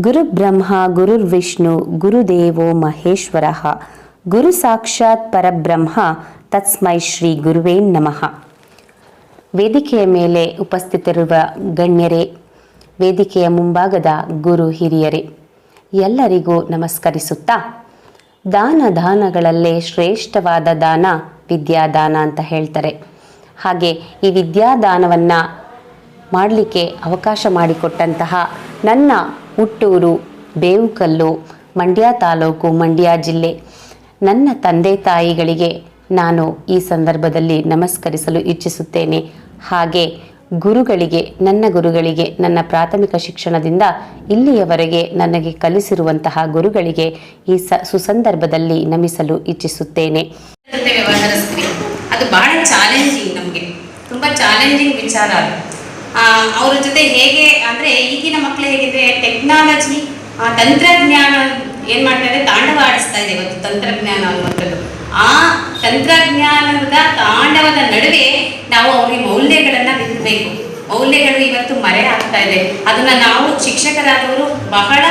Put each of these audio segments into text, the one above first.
ಗುರುಬ್ರಹ್ಮ, ಗುರುರ್ವಿಷ್ಣು, ಗುರುದೇವೋ ಮಹೇಶ್ವರ. ಗುರು ಸಾಕ್ಷಾತ್ ಪರಬ್ರಹ್ಮ, ತತ್ಸ್ಮೈ ಶ್ರೀ ಗುರುವೇ ನಮಃ. ವೇದಿಕೆಯ ಮೇಲೆ ಉಪಸ್ಥಿತರುವ ಗಣ್ಯರೇ, ವೇದಿಕೆಯ ಮುಂಭಾಗದ ಗುರು ಹಿರಿಯರೇ, ಎಲ್ಲರಿಗೂ ನಮಸ್ಕರಿಸುತ್ತಾ ದಾನ ದಾನಗಳಲ್ಲೇ ಶ್ರೇಷ್ಠವಾದ ದಾನ, ವಿದ್ಯಾದಾನ ಅಂತ ಹೇಳ್ತಾರೆ. ಹಾಗೆ ಈ ವಿದ್ಯಾದಾನವನ್ನು ಮಾಡಲಿಕ್ಕೆ ಅವಕಾಶ ಮಾಡಿಕೊಟ್ಟಂತಹ ನನ್ನ ಹುಟ್ಟೂರು ಬೇವುಕಲ್ಲು, ಮಂಡ್ಯ ತಾಲೂಕು, ಮಂಡ್ಯ ಜಿಲ್ಲೆ. ನನ್ನ ತಂದೆ ತಾಯಿಗಳಿಗೆ ನಾನು ಈ ಸಂದರ್ಭದಲ್ಲಿ ನಮಸ್ಕರಿಸಲು ಇಚ್ಛಿಸುತ್ತೇನೆ. ಹಾಗೆ ಗುರುಗಳಿಗೆ, ನನ್ನ ಗುರುಗಳಿಗೆ, ನನ್ನ ಪ್ರಾಥಮಿಕ ಶಿಕ್ಷಣದಿಂದ ಇಲ್ಲಿಯವರೆಗೆ ನನಗೆ ಕಲಿಸಿರುವಂತಹ ಗುರುಗಳಿಗೆ ಈ ಸ, ಸುಸಂದರ್ಭದಲ್ಲಿ ನಮಿಸಲು ಇಚ್ಛಿಸುತ್ತೇನೆ. ಅದು ಬಹಳ ಚಾಲೆಂಜಿಂಗ್ ನಮಗೆ. ತುಂಬ ಚಾಲೆಂಜಿಂಗ್ ವಿಚಾರ ಅದು. ಅವ್ರ ಜೊತೆ ಹೇಗೆ, ಅಂದರೆ ಈಗಿನ ಮಕ್ಕಳು ಹೇಗಿದೆ ಟೆಕ್ನಾಲಜಿ ತಂತ್ರಜ್ಞಾನ ಏನು ಮಾಡ್ತಾ ಇದೆ, ತಾಂಡವ ಆಡಿಸ್ತಾ ಇದೆ ಇವತ್ತು ತಂತ್ರಜ್ಞಾನ ಅನ್ನುವಂಥದ್ದು. ಆ ತಂತ್ರಜ್ಞಾನದ ತಾಂಡವದ ನಡುವೆ ನಾವು ಅವ್ರಿಗೆ ಮೌಲ್ಯಗಳನ್ನು ಬಿತ್ತಬೇಕು. ಮೌಲ್ಯಗಳು ಇವತ್ತು ಮರೆ ಆಗ್ತಾ ಇದೆ. ಅದನ್ನು ನಾವು ಶಿಕ್ಷಕರಾದವರು ಬಹಳ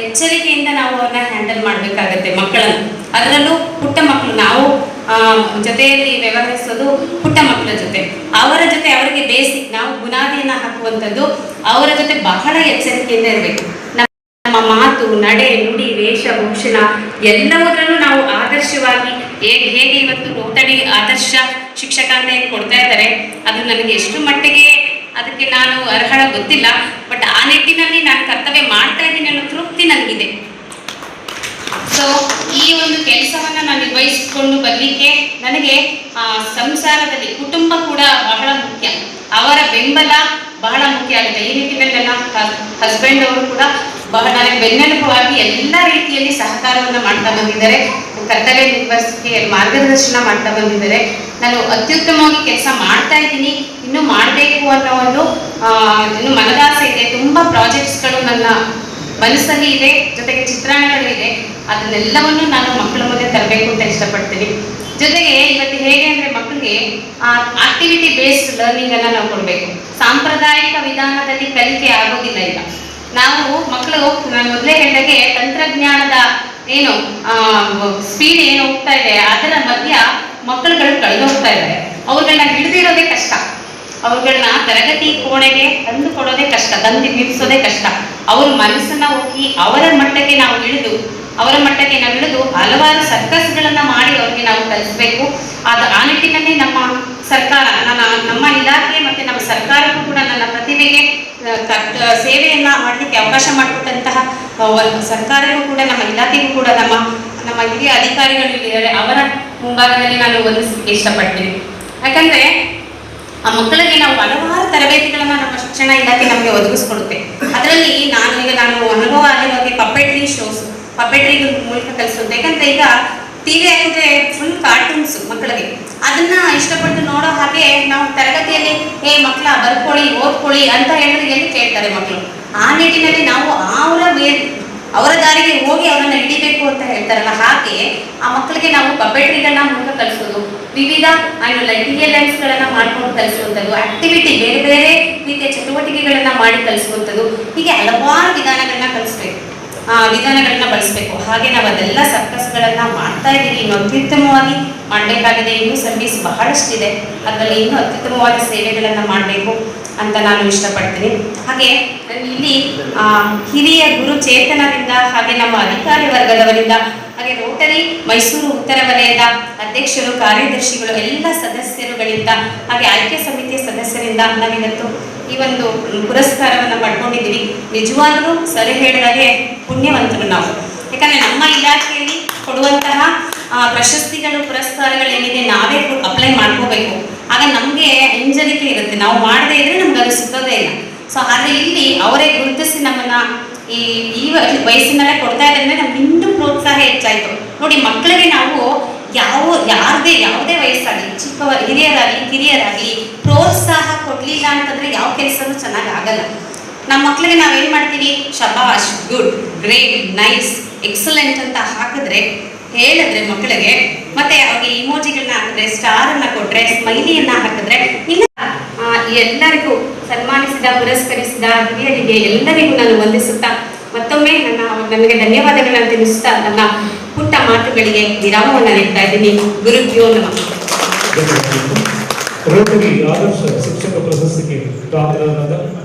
ಎಚ್ಚರಿಕೆಯಿಂದ ನಾವು ಅವ್ರನ್ನ ಹ್ಯಾಂಡಲ್ ಮಾಡಬೇಕಾಗತ್ತೆ ಮಕ್ಕಳನ್ನು. ಅದರಲ್ಲೂ ಪುಟ್ಟ ಮಕ್ಕಳು ನಾವು ಜೊತೆಯಲ್ಲಿ ವ್ಯವಹರಿಸೋದು ಪುಟ್ಟ ಮಕ್ಕಳ ಜೊತೆ. ಅವರ ಜೊತೆ ಅವರಿಗೆ ಬೇಸಿಕ್, ನಾವು ಬುನಾದಿಯನ್ನ ಹಾಕುವಂಥದ್ದು ಅವರ ಜೊತೆ ಬಹಳ ಎಚ್ಚರಿಕೆಯಿಂದ ಇರಬೇಕು. ನಮ್ಮ ಮಾತು, ನಡೆ, ನುಡಿ ವೇಷಭೂಷಣ ಎಲ್ಲವುದರಲ್ಲೂ ನಾವು ಆದರ್ಶವಾಗಿ ಹೇಗೆ ಹೇಗೆ ಇವತ್ತು ನೋಟಡಿ ಆದರ್ಶ ಶಿಕ್ಷಕ ಅಂತ ಏನು ಕೊಡ್ತಾ ಇದ್ದಾರೆ, ಅದು ನನಗೆ ಎಷ್ಟು ಮಟ್ಟಿಗೆ ಅದಕ್ಕೆ ನಾನು ಅರ್ಹಳ ಗೊತ್ತಿಲ್ಲ, ಬಟ್ ಆ ನಿಟ್ಟಿನಲ್ಲಿ ನಾನು ಕರ್ತವ್ಯ ಮಾಡ್ತಾ ಇದ್ದೀನಿ ಅನ್ನೋ ತೃಪ್ತಿ ನನಗಿದೆ. ಸೊ ಈ ಒಂದು ಕೆಲಸವನ್ನ ನಾನು ನಿರ್ವಹಿಸಿಕೊಂಡು ಬರಲಿಕ್ಕೆ ನನಗೆ ಸಂಸಾರದಲ್ಲಿ ಕುಟುಂಬ ಕೂಡ ಬಹಳ ಮುಖ್ಯ. ಅವರ ಬೆಂಬಲ ಬಹಳ ಮುಖ್ಯ ಆಗುತ್ತೆ. ಈ ನಿಟ್ಟಿನಲ್ಲಿ ನನ್ನ ಹಸ್ಬೆಂಡ್ ಅವರು ಕೂಡ ಬಹಳ ನನಗೆ ಬೆನ್ನೆಲುಬಾಗಿ ಎಲ್ಲ ರೀತಿಯಲ್ಲಿ ಸಹಕಾರವನ್ನು ಮಾಡ್ತಾ ಬಂದಿದ್ದಾರೆ. ಕರ್ತವ್ಯ ನಿರ್ವಹಿಸಲಿಕ್ಕೆ ಮಾರ್ಗದರ್ಶನ ಮಾಡ್ತಾ ಬಂದಿದ್ದಾರೆ. ನಾನು ಅತ್ಯುತ್ತಮವಾಗಿ ಕೆಲಸ ಮಾಡ್ತಾ ಇದ್ದೀನಿ. ಇನ್ನೂ ಮಾಡಬೇಕು ಅನ್ನೋ ಒಂದು ಇನ್ನು ಮನದಾಸೆ ಇದೆ. ತುಂಬ ಪ್ರಾಜೆಕ್ಟ್ಸ್ಗಳು ನನ್ನ ಮನಸ್ಸಲ್ಲಿ ಇದೆ. ಜೊತೆಗೆ ಚಿತ್ರಣಗಳು ಇದೆ. ಅದನ್ನೆಲ್ಲವನ್ನು ನಾನು ಮಕ್ಕಳ ಮುಂದೆ ತರಬೇಕು ಅಂತ ಇಷ್ಟಪಡ್ತೀನಿ. ಜೊತೆಗೆ ಇವತ್ತು ಹೇಗೆ ಅಂದ್ರೆ ಮಕ್ಕಳಿಗೆ ಆಕ್ಟಿವಿಟಿ ಬೇಸ್ಡ್ ಲರ್ನಿಂಗ್ ಅನ್ನ ನಾವು ಕೊಡಬೇಕು. ಸಾಂಪ್ರದಾಯಿಕ ವಿಧಾನದಲ್ಲಿ ಕಲಿಕೆ ಆಗೋದಿಲ್ಲ ಈಗ. ನಾವು ಮಕ್ಕಳು, ನಾನು ಮೊದಲೇ ಹೇಳಿದಾಗೆ ತಂತ್ರಜ್ಞಾನದ ಏನು ಸ್ಪೀಡ್ ಏನು ಹೋಗ್ತಾ ಇದೆ, ಅದರ ಮಧ್ಯ ಮಕ್ಕಳುಗಳು ಕಳೆದು ಹೋಗ್ತಾ ಇದ್ದಾರೆ. ಅವ್ರುಗಳನ್ನ ಹಿಡಿದಿರೋದೇ ಕಷ್ಟ. ಅವ್ರುಗಳನ್ನ ತರಗತಿ ಕೋಣೆಗೆ ತಂದು ಕೊಡೋದೇ ಕಷ್ಟ, ತಂದು ನಿಲ್ಲಿಸೋದೇ ಕಷ್ಟ. ಅವ್ರ ಮನಸ್ಸನ್ನ ಹೋಗಿ ಅವರ ಮಟ್ಟಕ್ಕೆ ನಾವು ಇಳಿದು ಅವರ ಮಟ್ಟಕ್ಕೆ ನಾವು ಇಳಿದು ಹಲವಾರು ಸರ್ಕಸ್ಗಳನ್ನ ಮಾಡಿ ಅವ್ರಿಗೆ ನಾವು ಕಲಿಸ್ಬೇಕು. ಅದು ಆ ನಿಟ್ಟಿನಲ್ಲಿ ನಮ್ಮ ಸರ್ಕಾರ, ನನ್ನ, ನಮ್ಮ ಇಲಾಖೆ ಮತ್ತೆ ನಮ್ಮ ಸರ್ಕಾರಕ್ಕೂ ಕೂಡ ನನ್ನ ಪ್ರತಿಭೆಗೆ ಸೇವೆಯನ್ನ ಮಾಡಲಿಕ್ಕೆ ಅವಕಾಶ ಮಾಡಿಕೊಟ್ಟಂತಹ ಸರ್ಕಾರಕ್ಕೂ ಕೂಡ, ನಮ್ಮ ಇಲಾಖೆಗೂ ಕೂಡ ನಮ್ಮ ನಮ್ಮ ಹಿರಿಯ ಅಧಿಕಾರಿಗಳು ಇದ್ದಾರೆ. ಅವರ ಮುಂಭಾಗದಲ್ಲಿ ನಾನು ವಂದಿಸಲಿಕ್ಕೆ ಇಷ್ಟಪಡ್ತೀನಿ. ಯಾಕಂದ್ರೆ ಆ ಮಕ್ಕಳಿಗೆ ನಾವು ಹಲವಾರು ತರಬೇತಿಗಳನ್ನ ನಮ್ಮ ಶಿಕ್ಷಣ ಇಲಾಖೆ ನಮಗೆ ಒದಗಿಸ್ಕೊಡುತ್ತೆ. ಅದರಲ್ಲಿ ನಾನು ಈಗ, ನಾನು ಅನುಭವ ಆಗಿರೋ ಹಾಗೆ ಪಪ್ಪೆಟ್ರಿ ಶೋಸ್ ಪಪ್ಪೆಟ್ರಿ ಮೂಲಕ ಕಲಿಸೋದು. ಯಾಕಂದ್ರೆ ಈಗ ಟಿವಿ ಆಗಿದ್ರೆ ಫುಲ್ ಕಾರ್ಟೂನ್ಸ್ ಮಕ್ಕಳಿಗೆ. ಅದನ್ನ ಇಷ್ಟಪಟ್ಟು ನೋಡೋ ಹಾಗೆ ನಾವು ತರಗತಿಯಲ್ಲಿ, ಏ ಮಕ್ಕಳ, ಬರ್ಕೊಳ್ಳಿ, ಓದ್ಕೊಳ್ಳಿ ಅಂತ ಹೇಳಿದ್ರೆ ಎಲ್ಲಿ ಕೇಳ್ತಾರೆ ಮಕ್ಕಳು ಆ ನಿಟ್ಟಿನಲ್ಲಿ ನಾವು ಅವರ ಅವರ ದಾರಿಗೆ ಹೋಗಿ ಅವರನ್ನು ಹಿಡಿಬೇಕು ಅಂತ ಹೇಳ್ತಾರಲ್ಲ, ಹಾಗೆ ಆ ಮಕ್ಕಳಿಗೆ ನಾವು ಪಪೆಟ್ರಿಗಳನ್ನ ಮೂಲಕ ಕಲಿಸೋದು, ವಿವಿಧ ಗಳನ್ನ ಮಾಡ್ಕೊಂಡು ಕಲಿಸುವಂಥದ್ದು ಆಕ್ಟಿವಿಟಿ ಬೇರೆ ಬೇರೆ ರೀತಿಯ ಚಟುವಟಿಕೆಗಳನ್ನ ಮಾಡಿ ಕಲಿಸುವಂಥದ್ದು, ಹೀಗೆ ಹಲವಾರು ವಿಧಾನಗಳನ್ನ ಕಲಿಸ್ಬೇಕು. ವಿಧಾನಗಳನ್ನ ಬಳಸಬೇಕು. ಹಾಗೆ ನಾವು ಅದೆಲ್ಲ ಸರ್ಕಸ್ಗಳನ್ನ ಮಾಡ್ತಾ ಇದ್ದೀವಿ. ಇನ್ನು ಅತ್ಯುತ್ತಮವಾಗಿ ಮಾಡಬೇಕಾಗಿದೆ. ಇನ್ನೂ ಸರ್ವಿಸ್ ಬಹಳಷ್ಟಿದೆ. ಅದರಲ್ಲಿ ಇನ್ನೂ ಅತ್ಯುತ್ತಮವಾದ ಸೇವೆಗಳನ್ನ ಮಾಡಬೇಕು ಅಂತ ನಾನು ಇಷ್ಟಪಡ್ತೀನಿ. ಹಾಗೆ ಇಲ್ಲಿ ಹಿರಿಯ ಗುರು ಚೇತನದಿಂದ ಹಾಗೆ ನಮ್ಮ ಅಧಿಕಾರಿ ವರ್ಗದವರಿಂದ, ಹಾಗೆ ರೋಟರಿ ಮೈಸೂರು ಉತ್ತರ ವಲಯದ ಅಧ್ಯಕ್ಷರು, ಕಾರ್ಯದರ್ಶಿಗಳು, ಎಲ್ಲ ಸದಸ್ಯರುಗಳಿಂದ, ಹಾಗೆ ಆಯ್ಕೆ ಸಮಿತಿಯ ಸದಸ್ಯರಿಂದ ನಾವಿವತ್ತು ಈ ಒಂದು ಪುರಸ್ಕಾರವನ್ನು ಪಡ್ಕೊಂಡಿದ್ದೀವಿ. ನಿಜವಾಗ್ಲೂ ಸರಿ ಹೇಳಿದಾಗೆ ಪುಣ್ಯವಂತರು ನಾವು. ಯಾಕಂದ್ರೆ ನಮ್ಮ ಇಲಾಖೆಯಲ್ಲಿ ಕೊಡುವಂತಹ ಪ್ರಶಸ್ತಿಗಳು, ಪುರಸ್ಕಾರಗಳು ಏನಿದೆ ನಾವೇ ಅಪ್ಲೈ ಮಾಡ್ಕೋಬೇಕು. ಆಗ ನಮಗೆ ಹಿಂಜರಿಕೆ ಇರುತ್ತೆ. ನಾವು ಮಾಡದೇ ಇದ್ರೆ ನಮ್ಗೆ ಅದು ಸಿಗೋದೇ ಇಲ್ಲ. ಸೊ ಆದರೆ ಇಲ್ಲಿ ಅವರೇ ಗುರುತಿಸಿ ನಮ್ಮನ್ನ ಈ ಈ ವಯಸ್ಸಿನಲ್ಲೇ ಕೊಡ್ತಾ ಇದ್ದಾರೆ ನಮ್ಗೆ ಇನ್ನೂ ಪ್ರೋತ್ಸಾಹ ಹೆಚ್ಚಾಯಿತು. ನೋಡಿ, ಮಕ್ಕಳಿಗೆ ನಾವು ಯಾವ, ಯಾರದೇ, ಯಾವುದೇ ವಯಸ್ಸಾಗಲಿ ಚಿಕ್ಕ ಹಿರಿಯರಾಗಲಿ ಕಿರಿಯರಾಗಲಿ ಪ್ರೋತ್ಸಾಹ ಕೊಡಲಿಲ್ಲ ಅಂತಂದ್ರೆ ಯಾವ ಕೆಲಸನೂ ಚೆನ್ನಾಗಿ ಆಗಲ್ಲ. ನಮ್ಮ ಮಕ್ಕಳಿಗೆ ನಾವೇನು ಮಾಡ್ತೀವಿ? ಶಬಾಷ್, ಗುಡ್, ಗ್ರೇಟ್, ನೈಸ್, ಎಕ್ಸಲೆಂಟ್ ಅಂತ ಹಾಕಿದ್ರೆ, ಹೇಳಿದ್ರೆ ಮಕ್ಕಳಿಗೆ ಮತ್ತೆ ಅವ್ರಿಗೆ ಇಮೋಜಿಗಳನ್ನ ಹಾಕಿದ್ರೆ ಸ್ಟಾರ್ ಅನ್ನ ಕೊಟ್ರೆ, ಸ್ಮೈಲಿಯನ್ನ ಹಾಕಿದ್ರೆ, ಇಲ್ಲ ಎಲ್ಲರಿಗೂ ಸನ್ಮಾನಿಸಿದ, ಪುರಸ್ಕರಿಸಿದ ಹಿರಿಯರಿಗೆ ಎಲ್ಲರಿಗೂ ನಾನು ವಂದಿಸುತ್ತಾ, ಮತ್ತೊಮ್ಮೆ ನನ್ನ, ನನಗೆ ಧನ್ಯವಾದಗಳನ್ನ ತಿಳಿಸುತ್ತಾ, ನನ್ನ ಪುಟ್ಟ ಮಾತುಗಳಿಗೆ ವಿರಾಮವನ್ನು ನೀಡ್ತಾ ಇದ್ದೀನಿ. ಗುರುಭ್ಯೋ ನಮಃ. ರೋಟರಿ ಆದರ್ಶ ಶಿಕ್ಷಕ ಪ್ರಶಸ್ತಿಗೆ ರಾಮರಾದ ತಮ್ಮ